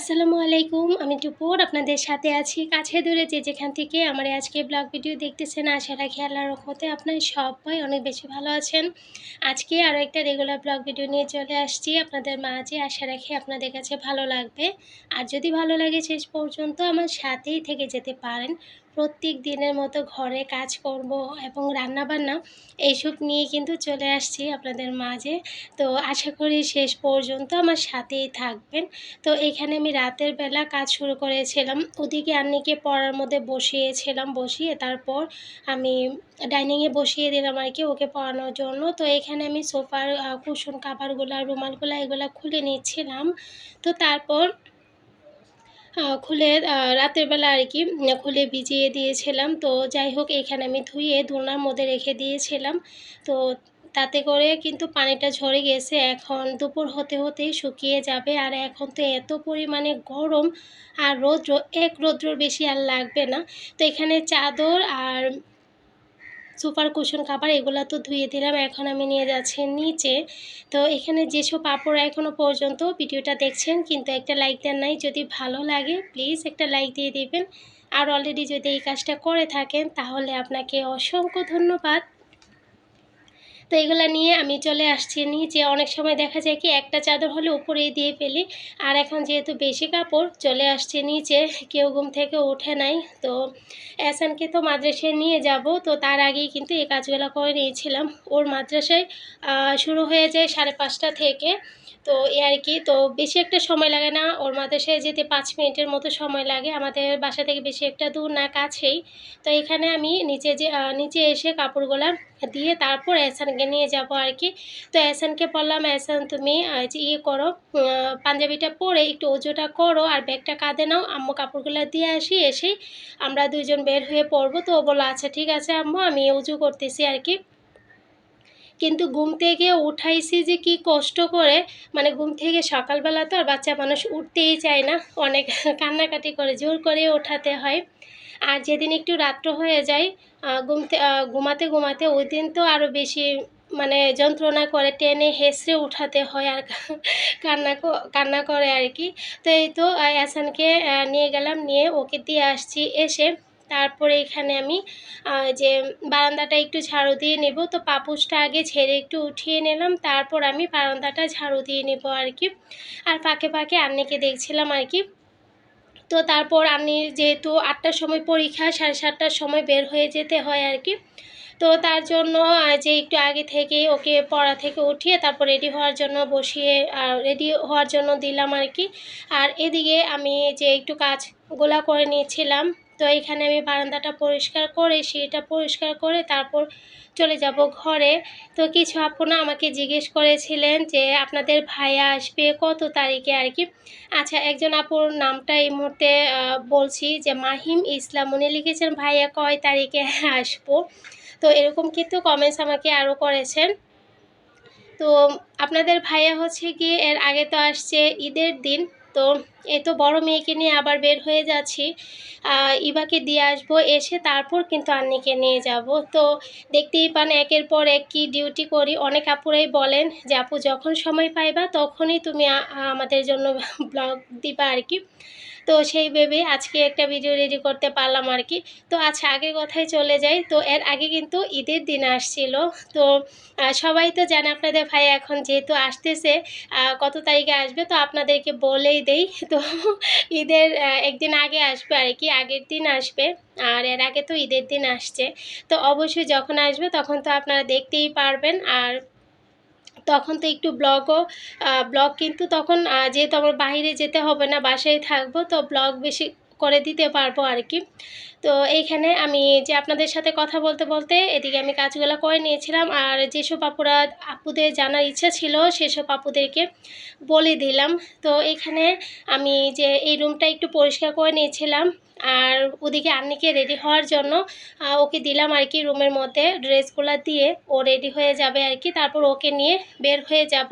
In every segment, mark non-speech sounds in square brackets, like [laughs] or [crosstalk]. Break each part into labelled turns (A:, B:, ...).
A: আসসালামু আলাইকুম। আমি টুপুর, আপনাদের সাথে আছি কাছে দূরে যে যেখান থেকে আমার আজকে ব্লগ ভিডিও দেখতেছেন, আশা রাখি আল্লাহ রহমতে আপনার সবাই অনেক বেশি ভালো আছেন। আজকে আরও একটা রেগুলার ব্লগ ভিডিও নিয়ে চলে আসছি আপনাদের মাঝে, আশা রাখি আপনাদের কাছে ভালো লাগবে। আর যদি ভালো লাগে শেষ পর্যন্ত আমার সাথেই থেকে যেতে পারেন। প্রত্যেক দিনের মতো ঘরে কাজ করব এবং রান্নাবান্না এইসব নিয়ে কিন্তু চলে আসছি আপনাদের মাঝে। তো আশা করি শেষ পর্যন্ত আমার সাথেই থাকবেন। তো এখানে আমি রাতের বেলা কাজ শুরু করেছিলাম। ওদিকে আন্নিকে পড়ার মধ্যে বসিয়েছিলাম বসিয়ে তারপর আমি ডাইনিংয়ে বসিয়ে দিলাম আর কি ওকে পড়ানোর জন্য। তো এখানে আমি সোফার কুশন, কাভারগুলো, রুমালগুলো এগুলো খুলে নিচ্ছিলাম। তো তারপর খুলে রাতের বেলা আর কি খুলে ভিজিয়ে দিয়েছিলাম। তো যাই হোক, এখানে আমি ধুয়ে দোনার মধ্যে রেখে দিয়েছিলাম। তো তাতে করে কিন্তু পানিটা ঝরে গেছে। এখন দুপুর হতে হতেই শুকিয়ে যাবে। আর এখন তো এত পরিমাণে গরম আর রোদ্র, এক রোদ্রর বেশি আর লাগবে না। তো এখানে চাদর আর সুপার কুশন কাপড় এগুলো তো ধুয়ে দিলাম, এখন আমি নিয়ে যাচ্ছি নিচে। তো এখানে যেসব পাপড় এখনও পর্যন্ত ভিডিওটা দেখছেন, কিন্তু একটা লাইক দেন নাই, যদি ভালো লাগে প্লিজ একটা লাইক দিয়ে দেবেন। আর অলরেডি যদি এই কাজটা করে থাকেন, তাহলে আপনাকে অসংখ্য ধন্যবাদ। তো এগুলো নিয়ে আমি চলে আসছি নিচে। অনেক সময় দেখা যায় কি, একটা চাদর হলে উপরে দিয়ে ফেলি। আর এখন যেহেতু বেশি কাপড়, চলে আসছে নিচে। কেউ ঘুম থেকে ওঠে নাই। তো এসানকে তো মাদ্রাসায় নিয়ে যাব। তো তার আগেই কিন্তু এই কাজগুলো করে নিয়েছিলাম। ওর মাদ্রাসায় শুরু হয়ে যায় সাড়ে পাঁচটা থেকে। তো এ আর কি, তো বেশি একটা সময় লাগে না। ওর মাদ্রাসায় যেতে পাঁচ মিনিটের মতো সময় লাগে। আমাদের বাসা থেকে বেশি একটা দূর না, কাছেই। তো এখানে আমি নিচে যে নিচে এসে কাপড়গুলা দিয়ে তারপর এসানকে নিয়ে যাব আর কি। তো এসানকে বললাম এসান তুমি ইয়ে করো পাঞ্জাবিটা পরে একটু ওজোটা করো আর ব্যাগটা কাঁধে নাও। আম্মু কাপড়গুলো দিয়ে আসি, এসেই আমরা দুজন বের হয়ে পড়ব। তো ও বলল আচ্ছা ঠিক আছে আম্মু, আমি উজু করতেছি আর কি। কিন্তু ঘুম থেকে উঠাইছি যে কি কষ্ট করে মানে ঘুম থেকে সকালবেলা তো আর বাচ্চা মানুষ উঠতেই চায় না, অনেক কান্নাকাটি করে, জোর করে ওঠাতে হয়। আর যেদিন একটু রাত্র হয়ে যায় ঘুমতে ঘুমাতে ঘুমাতে ওই দিন তো আরও বেশি মানে যন্ত্রণা করে, টেনে হেসড়ে উঠাতে হয় আর কান্না কান্না করে আর কি। তো এই তো অ্যাসানকে নিয়ে গেলাম, নিয়ে ওকে দিয়ে আসছি এসে। তারপরে এখানে আমি যে বারান্দাটা একটু ঝাড়ু দিয়ে নেব, তো পাপুসটা আগে ছেড়ে একটু উঠিয়ে নিলাম, তারপর আমি বারান্দাটা ঝাড়ু দিয়ে নেব আর কি আর ফাঁকে ফাঁকে আন্নিকে দেখছিলাম আর কি তো তারপর আমি যেহেতু আটটার সময় পরীক্ষা, সাড়ে সাতটার সময় বের হয়ে যেতে হয় আর কি তো তার জন্য যে একটু আগে থেকে ওকে পড়া থেকে উঠিয়ে তারপর রেডি হওয়ার জন্য বসিয়ে আর রেডি হওয়ার জন্য দিলাম আর কি আর এদিকে আমি যে একটু কাজগুলা করে নিয়েছিলাম তো এখানে আমি বারান্দাটা পরিষ্কার করে সেটা পরিষ্কার করে তারপর চলে যাব ঘরে। তো কিছু আপনা আমাকে জিজ্ঞেস করেছিলেন যে, আপনাদের ভাইয়া আসবে কত তারিখে আর কি? আচ্ছা একজন আপুর নামটা এই মুহূর্তে বলছি যে, মাহিম ইসলাম। উনি লিখেছেন, ভাইয়া, কয় তারিখে আসব? তো এরকম কিন্তু কমেন্টস আমাকে আরও করেছেন। তো আপনাদের ভাইয়া হচ্ছে গিয়ে, এর আগে তো আসছে ঈদের দিন। তো এ তো বড় মেয়েকে নিয়ে আবার বের হয়ে যাচ্ছি। ইবাকে দিয়ে আসব, এসে তারপর কিন্তু আন্নিকে নিয়ে যাব। তো দেখতেই পান একের পর এক কী ডিউটি করি। অনেক আপুরাই বলেন যে, আপু, যখন সময় পাইবা তখনই তুমি আমাদের জন্য [laughs] ব্লগ দিবা আর কি। তো সেই ভেবে আজকে একটা ভিডিও রেডি করতে পারলাম আর কি। তো আচ্ছা আগের কথায় চলে যাই। তো এর আগে কিন্তু ঈদের দিন আসছিল। তো সবাই তো জানে আপনাদের ভাই এখন যেহেতু আসতেছে কত তারিখে আসবে? তো আপনাদেরকে বলেই দেই। তো ঈদের একদিন আগে আসবে আর কি, আগের দিন আসবে। আর এর আগে তো ঈদের দিন আসছে। তো অবশ্যই যখন আসবে তখন তো আপনারা দেখতেই পারবেন। আর তখন তো একটু ব্লগও ব্লগ কিন্তু তখন যেহেতু আমার বাইরে যেতে হবে না, বাসায় থাকব, তো ব্লগ বেশি করে দিতে পারব আর কি। তো এইখানে আমি যে আপনাদের সাথে কথা বলতে বলতে এদিকে আমি কাজগুলো করে নিয়েছিলাম আর যেসব আপুরা আপুদের জানার ইচ্ছা ছিল সেসব আপুদেরকে বলে দিলাম। তো এখানে আমি যে এই রুমটা একটু পরিষ্কার করে নিয়েছিলাম আর ওদিকে আন্নিকে রেডি হওয়ার জন্য ওকে দিলাম আর কি রুমের মধ্যে ড্রেসগুলো দিয়ে। ও রেডি হয়ে যাবে আর কি, তারপর ওকে নিয়ে বের হয়ে যাব।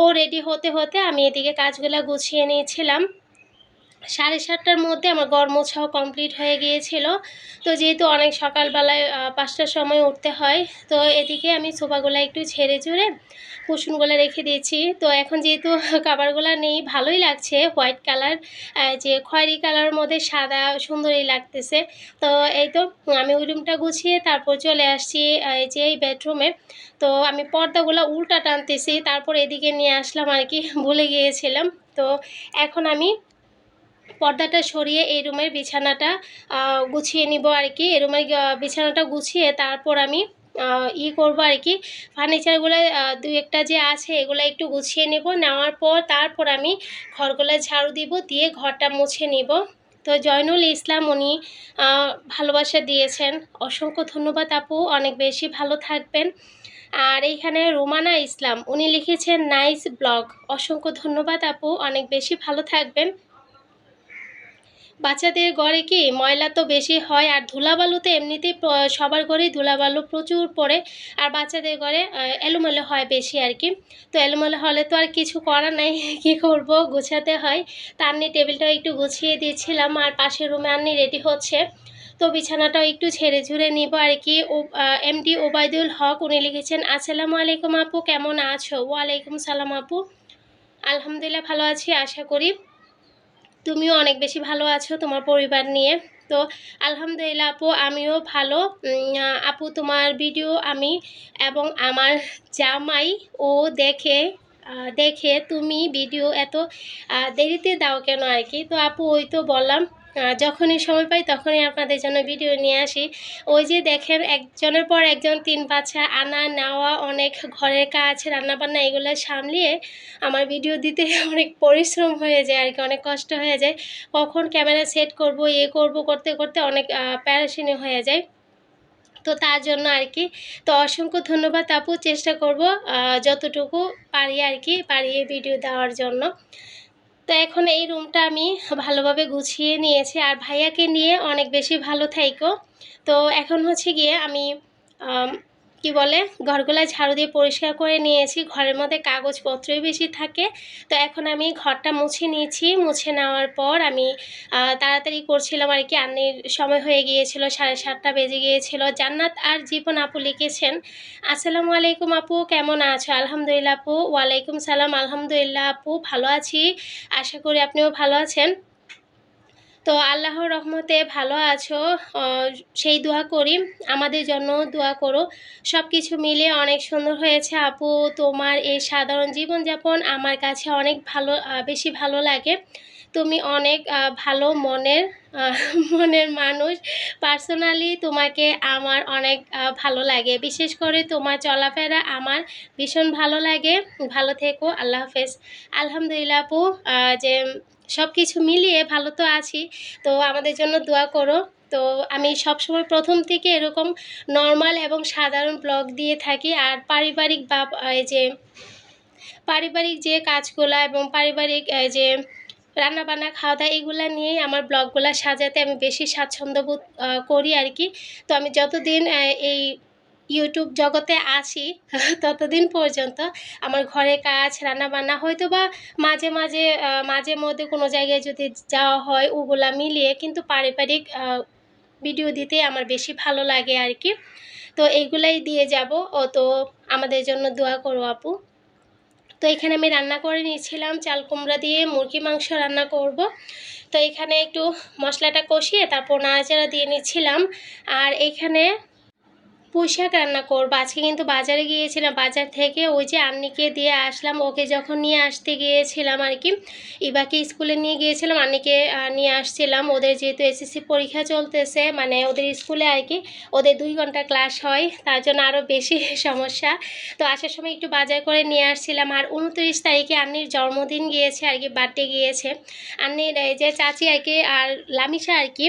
A: ও রেডি হতে হতে আমি এদিকে কাজগুলো গুছিয়ে নিয়েছিলাম। সাড়ে সাতটার মধ্যে আমার গড় মোছাও কমপ্লিট হয়ে গিয়েছিল। তো যেহেতু অনেক সকালবেলায় পাঁচটার সময় উঠতে হয়, তো এদিকে আমি সোফাগুলো একটু ছেড়ে ঝুড়ে কুশনগুলো রেখে দিয়েছি। তো এখন যেহেতু কাবারগুলো নেই, ভালোই লাগছে হোয়াইট কালার যে খয়েরি কালারের মধ্যে সাদা সুন্দরই লাগতেছে। তো এই তো, আমি ওই রুমটা গুছিয়ে তারপর চলে আসছি এই যে এই বেডরুমে তো আমি পর্দাগুলো উল্টা টানতেছি, তারপর এদিকে নিয়ে আসলাম আর কি, ভুলে গিয়েছিলাম। তো এখন আমি পর্দাটা সরিয়ে এই রুমের বিছানাটা গুছিয়ে নিব আর কি। এই রুমের বিছানাটা গুছিয়ে তারপর আমি ই করব আর কি। ফার্নিচারগুলো দুই একটা যে আছে এগুলো একটু গুছিয়ে নেব। নেওয়ার পর তারপর আমি ঘরগুলো ঝাড়ু দিব, দিয়ে ঘরটা মুছে নিব। তো জয়নুল ইসলাম উনি ভালোবাসা দিয়েছেন। অসংখ্য ধন্যবাদ আপু, অনেক বেশি ভালো থাকবেন। আর এইখানে রোমানা ইসলাম, উনি লিখেছেন, নাইস ব্লগ। অসংখ্য ধন্যবাদ আপু, অনেক বেশি ভালো থাকবেন। বাচ্চাদের ঘরে কি ময়লা তো বেশি হয়? আর ধুলাবালু তো এমনিতেই সবার ঘরেই ধুলাবালু প্রচুর পড়ে। আর বাচ্চাদের ঘরে এলোমেলো হয় বেশি আর কি। তো এলোমেলো হলে তো আর কিছু করার নাই। [laughs] কি করব? গোছাতে হয়। তা আন্নি টেবিলটা একটু গুছিয়ে দিয়েছিলাম আর পাশের রুমে আন্নি রেডি হচ্ছে। তো বিছানাটাও একটু ঝেড়ে ঝুড়ে নিব আর কি। এমডি ওবায়দুল হক, উনি লিখেছেন, আসসালামু আলাইকুম আপু, কেমন আছো? ওয়ালাইকুম সালাম আপু। আলহামদুলিল্লাহ ভালো আছি, আশা করি। তুমিও অনেক বেশি ভালো আছো তোমার পরিবার নিয়ে। তো আলহামদুলিল্লাহ আপু, আমিও ভালো। আপু তোমার ভিডিও আমি এবং আমার জামাই ও দেখে দেখে তুমি ভিডিও এত দেরিতে দাও কেন আর কি? তো আপু ওই তো বললাম যখনই সময় পাই তখনই আপনাদের জন্য ভিডিও নিয়ে আসি। ওই যে দেখেন, একজনের পর একজন তিন বাচ্চা আনা নেওয়া, অনেক ঘরের কাজ, রান্নাবান্না এগুলো সামলিয়ে আমার ভিডিও দিতে [laughs] অনেক পরিশ্রম হয়ে যায় আর কি, অনেক কষ্ট হয়ে যায়। কখন ক্যামেরা সেট করব ইয়ে করব, করতে করতে অনেক প্যারাশিনি হয়ে যায়। তো তার জন্য আর কি, তো অসংখ্য ধন্যবাদ আপু। চেষ্টা করব যতটুকু পারি আর কি, পারিয়ে ভিডিও দেওয়ার জন্য। তো এখন এই রুমটা আমি ভালোভাবে গুছিয়ে নিয়েছি। আর ভাইয়াকে নিয়ে অনেক বেশি ভালো থাইকো। তো এখন হচ্ছে গিয়ে আমি কি বলে, ঘরগুলা ঝাড়ু দিয়ে পরিষ্কার করে নিয়েছি, ঘরের মধ্যে কাগজপত্রই বেশি থাকে। তো এখন আমি ঘরটা মুছে নিয়েছি, মুছে নেওয়ার পর আমি তাড়াতাড়ি করছিলাম আর কি, আন্নির সময় হয়ে গিয়েছিল, সাড়ে সাতটা বেজে গিয়েছিল। জান্নাত আর জীবন আপু লিখেছেন, আসসালামু আলাইকুম আপু, কেমন আছো? আলহামদুলিল্লাহ আপু, ওয়ালাইকুম সালাম, আলহামদুলিল্লাহ আপু, ভালো আছি। আশা করি আপনিও ভালো আছেন। তো আল্লাহর রহমতে ভালো আছো। সেই দোয়া করি। আমাদের জন্য দোয়া করো। সব কিছু মিলে অনেক সুন্দর হয়েছে। আপু, তোমার এই সাধারণ জীবনযাপন আমার কাছে অনেক ভালো বেশি ভালো লাগে। তুমি অনেক ভালো মনের [laughs] মনের মানুষ। পার্সোনালি তোমাকে আমার অনেক ভালো লাগে। বিশেষ করে তোমার চলাফেরা আমার ভীষণ ভালো লাগে। ভালো থেকো। আল্লাহ হাফেজ। আলহামদুলিল্লাহ আপু যে সব কিছু মিলিয়ে ভালো তো আছি। তো আমাদের জন্য দোয়া করো। তো আমি সবসময় প্রথম থেকে এরকম নর্মাল এবং সাধারণ ব্লগ দিয়ে থাকি। আর পারিবারিক বা এই যে পারিবারিক যে কাজগুলো এবং পারিবারিক যে রান্নাবান্না খাওয়া দাওয়া এগুলো নিয়েই আমার ব্লগগুলো সাজাতে আমি বেশি স্বাচ্ছন্দ্য বোধ করি আর কি তো আমি যতদিন এই ইউটিউব জগতে আসি [laughs] ততদিন পর্যন্ত। আমার ঘরে কাজ, রান্নাবান্না হয়তো বা মাঝে মাঝে মাঝে মধ্যে কোনো জায়গায় যদি যাওয়া হয়, ওগুলা মিলিয়ে কিন্তু পারিবারিক ভিডিও দিতে আমার বেশি ভালো লাগে আর কি তো এইগুলাই দিয়ে যাব। ও তো আমাদের জন্য দোয়া করো আপু। তো এখানে আমি রান্না করে নিয়েছিলাম, চাল কুমড়া দিয়ে মুরগি মাংস রান্না করব। তো এখানে একটু মশলাটা কষিয়ে তারপর নাড়াচাড়া দিয়ে নিচ্ছিলাম। আর এখানে পুঁই রান্না করব। আজকে কিন্তু বাজারে গিয়েছিলাম, বাজার থেকে ওই যে আন্নিকে দিয়ে আসলাম, ওকে যখন নিয়ে আসতে গিয়েছিলাম আর কি, ইবাকে স্কুলে নিয়ে গিয়েছিলাম, আন্নিকে নিয়ে আসছিলাম। ওদের যেহেতু এসএসসি পরীক্ষা চলতেছে মানে ওদের স্কুলে আর কি, ওদের দুই ঘণ্টা ক্লাস হয়, তার জন্য আরও বেশি [laughs] সমস্যা। তো আসার সময় একটু বাজার করে নিয়ে আসছিলাম। আর উনত্রিশ তারিখে আন্নির জন্মদিন গিয়েছে আর কি, বার্থডে গিয়েছে। আন্নির এই যে চাচি আর কি, আর লামিশা আর কি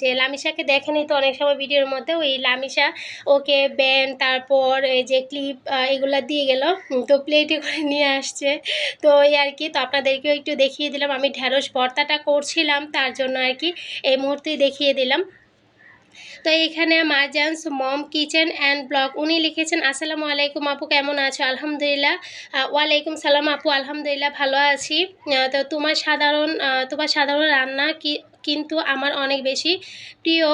A: যে লামিশাকে দেখেনি তো অনেক সময় ভিডিওর মধ্যে, ওই লামিশা ওকে ব্যান্ড তারপর এই যে ক্লিপ এগুলা দিয়ে গেল। তো প্লেটে করে নিয়ে আসছে। তো এই আর কি, তো আপনাদেরকেও একটু দেখিয়ে দিলাম। আমি ঢ্যাঁড়স ভর্তাটা করছিলাম, তার জন্য আর কি এই মুহূর্তেই দেখিয়ে দিলাম। তো এখানে Marjan's mom kitchen and blog, উনি লিখেছেন, আসসালামু আলাইকুম আপু, কেমন আছো? আলহামদুলিল্লাহ। ওয়ালাইকুম সালাম আপু, আলহামদুলিল্লাহ ভালো আছি। তো তোমার সাধারণ তোমার সাধারণ রান্না কি কিন্তু আমার অনেক বেশি প্রিয়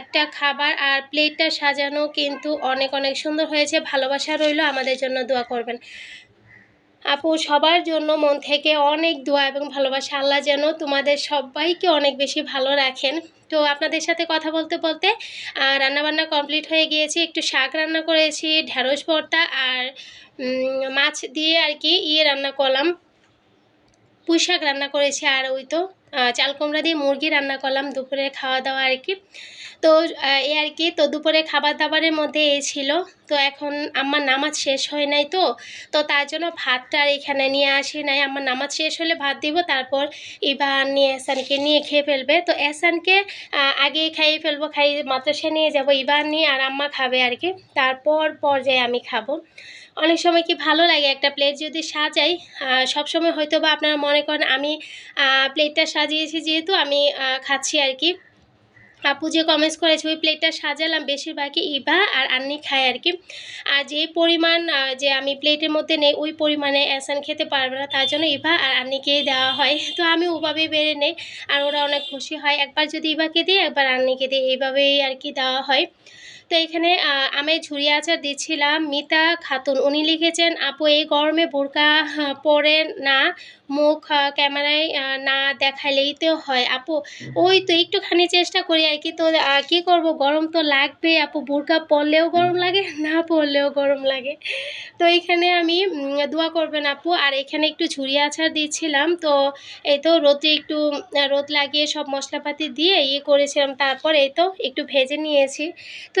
A: একটা খাবার আর প্লেটটা সাজানো কিন্তু অনেক অনেক সুন্দর হয়েছে। ভালোবাসা রইল। আমাদের জন্য দোয়া করবেন। আপু, সবার জন্য মন থেকে অনেক দোয়া এবং ভালোবাসা। আল্লাহ যেন তোমাদের সবাইকে অনেক বেশি ভালো রাখেন। তো আপনাদের সাথে কথা বলতে বলতে রান্নাবান্না কমপ্লিট হয়ে গিয়েছে। একটু শাক রান্না করেছি ঢ্যাঁড়স ভর্তা আর মাছ দিয়ে আর কি ইয়ে রান্না করলাম। পুঁই শাক রান্না করেছি আর ওই তো চাল কুমড়া দিয়ে মুরগি রান্না করলাম দুপুরে খাওয়া দাওয়া আর কি। তো এই আর কি, তো দুপুরে খাবার দাবারের মধ্যে এই ছিল। তো এখন আমার নামাজ শেষ হয় নাই তো তো তার জন্য ভাতটা আর এখানে নিয়ে আসি নাই। আমার নামাজ শেষ হলে ভাত দিব, তারপর ইবান নিয়ে এসানকে নিয়ে খেয়ে ফেলবে। তো এসানকে আগেই খাইয়ে ফেলব খাই মাদ্রাসা নিয়ে যাব ইবান নিয়ে আর আম্মা খাবে আর কি। তারপর পর্যায়ে আমি খাব। অনেক সময় কি ভালো লাগে একটা প্লেট যদি সাজাই সবসময় হয়তো বা আপনারা মনে করেন আমি প্লেটটা সাজিয়েছি যেহেতু আমি খাচ্ছি আর কি। আপু যে কমেন্টস করেছে, ওই প্লেটটা সাজালাম, বেশিরভাগই ইভা আর আন্নি খায় আর কি। আর যে পরিমাণ যে আমি প্লেটের মধ্যে নেই, ওই পরিমাণে অ্যাসান খেতে পারবে না, তার জন্য ইভা আর আন্নিকেই দেওয়া হয়। [laughs] তো আমি ওভাবেই বেড়ে নেই আর ওরা অনেক খুশি হয়। একবার যদি ইভাকে দিই, একবার আন্নিকে দিই। এইভাবেই আর কি দেওয়া হয়। তো এখানে আমি ঝুরি আচার দিচ্ছিলাম। মিতা খাতুন, উনি লিখেছেন, আপু, এই গরমে বোরকা পরে না, মুখ ক্যামেরায় না দেখালেই তো হয়। আপু, ওই তো একটুখানি চেষ্টা করি আর কি। তো কি করব? গরম তো লাগবে। আপু, বোরকা পরলেও গরম লাগে, না পরলেও গরম লাগে। তো এখানে আমি দোয়া করবেন আপু। আর এখানে একটু ঝুরি আচার দিচ্ছিলাম। তো এই তো রোদে একটু রোদ লাগিয়ে সব মশলাপাতি দিয়ে ইয়ে করেছিলাম। তারপর এই তো একটু ভেজে নিয়েছি। তো